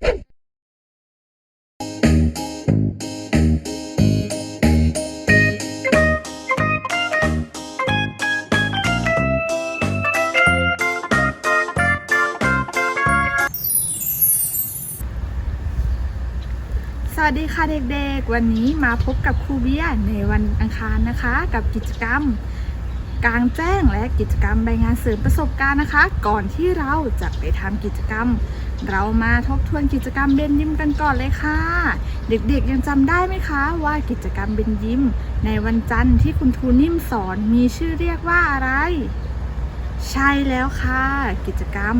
สวัสดีค่ะเด็กๆ วันนี้มาพบกับครูเบียในวันอังคารนะคะ กับกิจกรรมกลางแจ้งและกิจกรรมใบงานเสริมประสบการณ์นะคะ ก่อนที่เราจะไปทำกิจกรรม เรามาทบทวนกิจกรรมเบนยิ้มกันก่อนเลยค่ะ เด็กๆยังจำได้ไหมคะ ว่ากิจกรรมเบนยิ้ม ในวันจันทร์ที่คุณทูนิ่มสอนมีชื่อเรียกว่าอะไร ใช่แล้วค่ะ กิจกรรม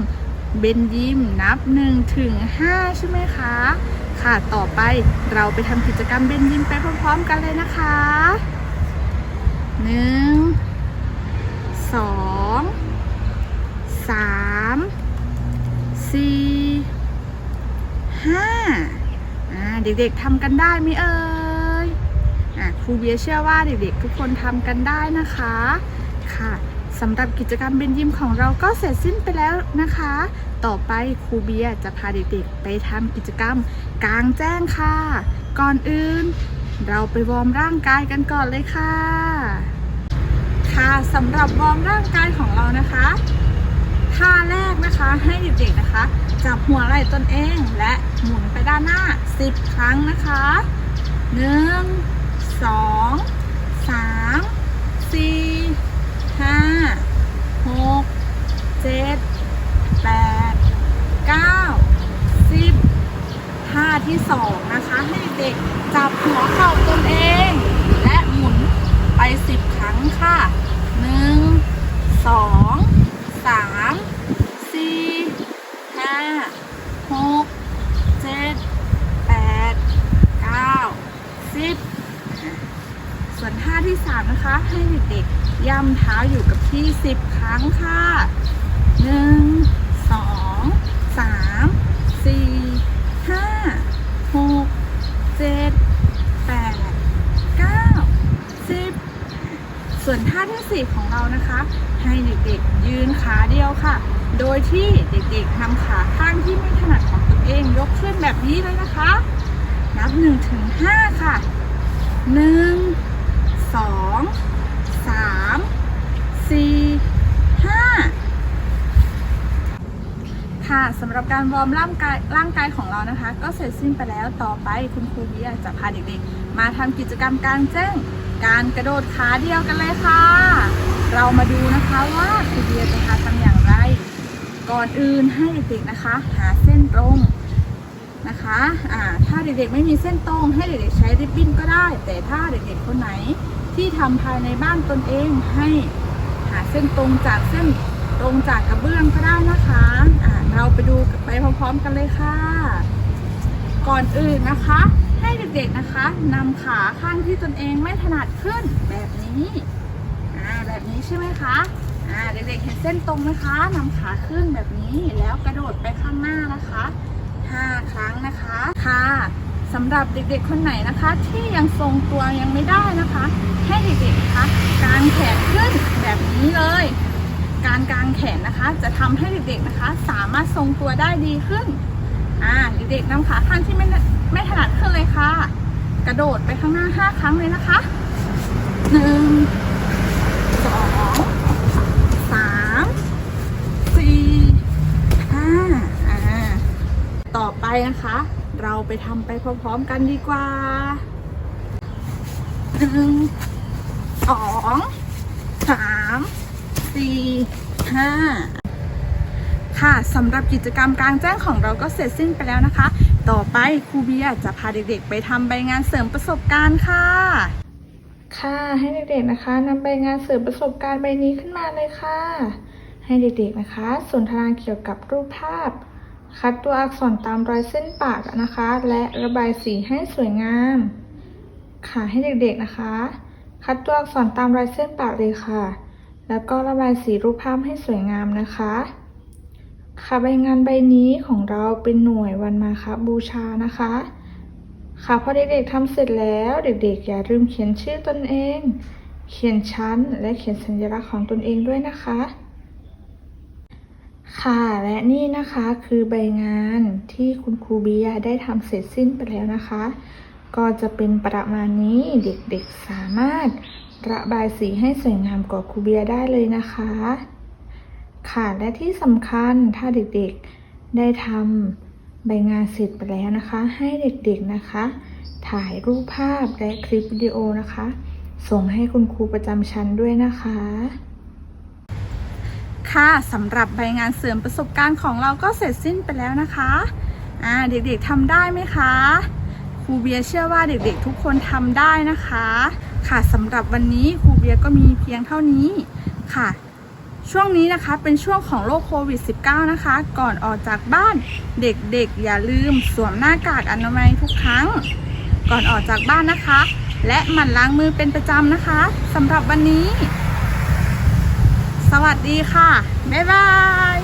เบนยิ้มนับ1ถึง5ใช่ไหมคะ ค่ะต่อไปเราไปทำกิจกรรมเบนยิ้มไปพร้อมๆกันเลยนะคะ 1 เด็กๆทำกันได้ไหมเอ่ยครูเบียเชื่อว่าเด็กๆ ทุกคนทำกันได้นะคะค่ะสำหรับกิจกรรมเบนยิมของเราก็เสร็จสิ้นไปแล้วนะคะ ต่อไปครูเบียจะพาเด็กๆ ไปทำกิจกรรมกลางแจ้งค่ะ ก่อนอื่น เราไปวอร์มร่างกายกันก่อนเลยค่ะ ค่ะสำหรับวอร์มร่างกายของเรานะคะ ท่าแรกนะคะให้เด็กๆนะคะ จับหัวไหล่ตนเองและหมุนไปด้านหน้า 10 ครั้งนะคะ1 2 3 4ห้าหกเจ็ดแปดเก้าสิบท่าที่สองนะคะ ให้เด็กจับหัวเข่าตนเอง และหมุนไปสิบครั้งค่ะหนึ่งสองสามสี่ห้าหกเจ็ดแปดเก้า สิบส่วนท่าที่3นะคะ ให้เด็กๆย่ำเท้าอยู่กับที่10ครั้งค่ะ1 2 3 4 5 6 7 8 9 10ส่วนท่าที่4ของเรานะคะ ให้เด็กๆยืนขาเดียวค่ะ โดยที่เด็กๆนำขาข้างที่ไม่ถนัดของตัวเองยกขึ้นแบบนี้เลยนะคะ นับ1ถึง5ค่ะหนึ่งสองสามสี่ห้าค่ะสำหรับการวอร์มร่างกายร่างกายของเรานะคะ ก็เสร็จสิ้นไปแล้วต่อไปคุณครูเบียจะพาเด็กๆ มาทำกิจกรรมกลางแจ้งการกระโดดขาเดียวกันเลยค่ะ เรามาดูนะคะว่าครูเบียจะพาทำอย่างไร ก่อนอื่นให้เด็กๆนะคะ หาเส้นตรง นะคะอ่าถ้าเด็กๆไม่มีเส้นตรงให้เด็กๆใช้ริบบิ้นก็ได้ แต่ถ้าเด็กๆคนไหนที่ทำภายในบ้านตนเองให้หาเส้นตรงจากเส้นตรงจากกระเบื้องก็ได้นะคะอ่าเราไปดูไปพร้อมๆกันเลยค่ะ ก่อนอื่นนะคะ ให้เด็กๆนะคะนำขาข้างที่ตนเองไม่ถนัดขึ้นแบบนี้แบบนี้ใช่ไหมคะเด็กๆเห็นเส้นตรงไหมคะนำขาขึ้นแบบนี้แล้วกระโดดไปข้างหน้านะคะ 5 ครั้งนะคะค่ะสำหรับเด็กๆคนไหนนะคะ ที่ยังทรงตัวยังไม่ได้นะคะ ให้เด็กๆนะคะการแขนขึ้นแบบนี้เลย การกางแขนนะคะ จะทำให้เด็กๆนะคะ สามารถทรงตัวได้ดีขึ้นอ่าเด็กๆนำขาข้างที่ไม่ไม่ถนัดขึ้นเลยค่ะ กระโดดไปข้างหน้า 5 ครั้งเลยนะคะ 1 2 นะคะ เราไปทำไปพร้อมๆกันดีกว่าหนึ่งสองสามสี่ห้าค่ะสำหรับกิจกรรมกลางแจ้งของเราก็เสร็จสิ้นไปแล้วนะคะ ต่อไปครูเบียจะพาเด็กๆ ไปทำใบงานเสริมประสบการณ์ค่ะ ค่ะให้เด็กๆนะคะนำใบงานเสริมประสบการณ์ใบนี้ขึ้นมาเลยค่ะ ให้เด็กๆนะคะสนทนาเกี่ยวกับรูปภาพ คัดตัวอักษรตามรอยเส้นปากนะคะ และระบายสีให้สวยงาม ค่ะให้เด็กๆนะคะ คัดตัวอักษรตามรอยเส้นปากเลยค่ะ แล้วก็ระบายสีรูปภาพให้สวยงามนะคะ ค่ะใบงานใบนี้ของเราเป็นหน่วยวันมาคบูชานะคะ ค่ะพอเด็กๆทำเสร็จแล้วเด็กๆอย่าลืมเขียนชื่อตนเอง เขียนชั้นและเขียนสัญลักษณ์ของตนเองด้วยนะคะ ค่ะและนี่นะคะคือใบงานที่คุณครูเบียได้ทำเสร็จสิ้นไปแล้วนะคะ ก็จะเป็นประมาณนี้เด็กๆสามารถระบายสีให้สวยงามกว่าครูเบียได้เลยนะคะ ค่ะและที่สำคัญถ้าเด็กๆได้ทำใบงานเสร็จไปแล้วนะคะ ให้เด็กๆนะคะ ถ่ายรูปภาพและคลิปวิดีโอนะคะ ส่งให้คุณครูประจำชั้นด้วยนะคะ ค่ะสำหรับใบงานเสริมประสบการณ์ของเราก็เสร็จสิ้นไปแล้วนะคะอ่าเด็กๆทำได้ไหมคะครูเบียเชื่อว่าเด็กๆทุกคนทำได้นะคะ ค่ะสำหรับวันนี้ครูเบียก็มีเพียงเท่านี้ค่ะ ช่วงนี้นะคะเป็นช่วงของโรคโควิด -19 นะคะ ก่อนออกจากบ้านเด็กๆ อย่าลืมสวมหน้ากากอนามัยทุกครั้ง ก่อนออกจากบ้านนะคะ และหมั่นล้างมือเป็นประจำนะคะสำหรับวันนี้ สวัสดีค่ะ บ๊ายบาย